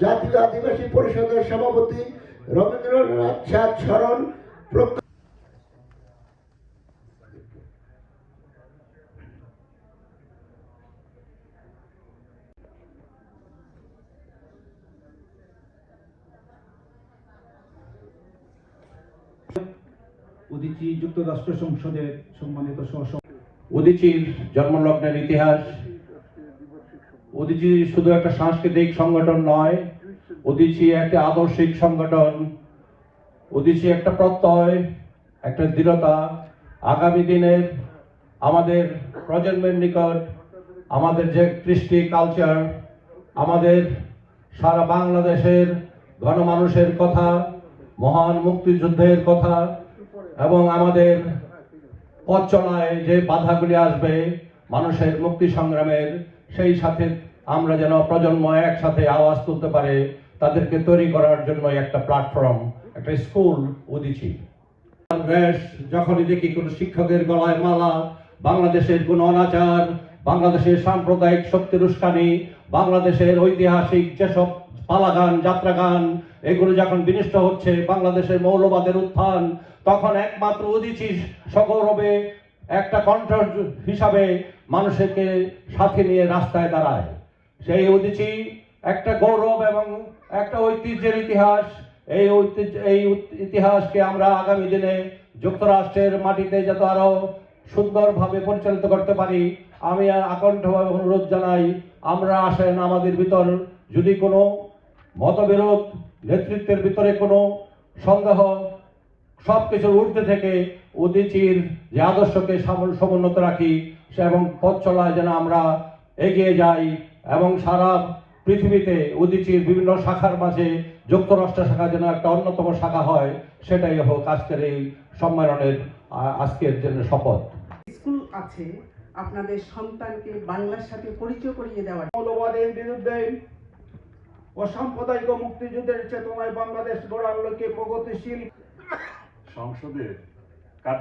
জাতীয় আদিবাসী পরিষদের সভাপতি রবীন্দ্রনাথ চাঁদ স্মরণ উদিচি যুক্তরাষ্ট্র সংসদের সম্মানিত সহ উদিচির জন্মলগ্নের ইতিহাস উদিচি শুধু একটা সাংস্কৃতিক সংগঠন নয় উদিচি একটা আদর্শিক সংগঠন উদিচি একটা প্রত্যয়, একটা দৃঢ়তা। আগামী দিনের আমাদের প্রজন্মের নিকট, আমাদের যে কৃষ্টি কালচার আমাদের সারা বাংলাদেশের গণমানুষের কথা, মহান মুক্তিযুদ্ধের কথা, এবং আমাদের পথ যে বাধাগুলি আসবে, মানুষের মুক্তি সংগ্রামের সেই সাথে আমরা যেন প্রজন্ম একসাথে আওয়াজ তুলতে পারে, তাদেরকে তৈরি করার জন্য একটা প্ল্যাটফর্ম একটা স্কুল উদিছি বেশ যখনই দেখি কোনো শিক্ষকের গলায় মালা, বাংলাদেশের কোনো অনাচার, বাংলাদেশের সাম্প্রদায়িক শক্তির উস্কানি বাংলাদেশের ঐতিহাসিক যেসব পালাগান, যাত্রাগান, এগুলো যখন বিনষ্ট হচ্ছে, বাংলাদেশের মৌলবাদের উত্থান, তখন একমাত্র উদিচি সগৌরবে একটা কণ্ঠ হিসাবে মানুষকে সাথে নিয়ে রাস্তায় দাঁড়ায়। সেই উদিচি একটা গৌরব এবং একটা ঐতিহ্যের ইতিহাস, এই ঐতিহ্য, এই ইতিহাসকে আমরা আগামী দিনে যুক্তরাষ্ট্রের মাটিতে যত আরও সুন্দরভাবে পরিচালিত করতে পারি, আমি আকণ্ঠভাবে অনুরোধ জানাই, আমরা আসেন আমাদের ভিতর। যদি কোনো মতবিরোধ, নেতৃত্বের ভিতরে কোনো সন্দেহ সব কিছুর ঊর্ধ্বে থেকে উদিচির যে আদর্শকে সমুন্নত রাখি সে এবং পথ চলায় যেন আমরা এগিয়ে যাই এবং সারা পৃথিবীতে উদিচির বিভিন্ন শাখার মাঝে যুক্তরাষ্ট্র শাখা যেন একটা অন্যতম শাখা হয় সেটাই হোক আজকের এই সম্মেলনের আজকের জন্য শপথ। স্কুল আছে আপনাদের সন্তানকে বাংলার সাথে পরিচয় করিয়ে দেওয়ার। মৌলবাদের বিরুদ্ধে অসাম্প্রদায়িক ও মুক্তিযুদ্ধের চেতনায় বাংলাদেশ গড়ার লক্ষ্যে প্রগতিশীল 上午十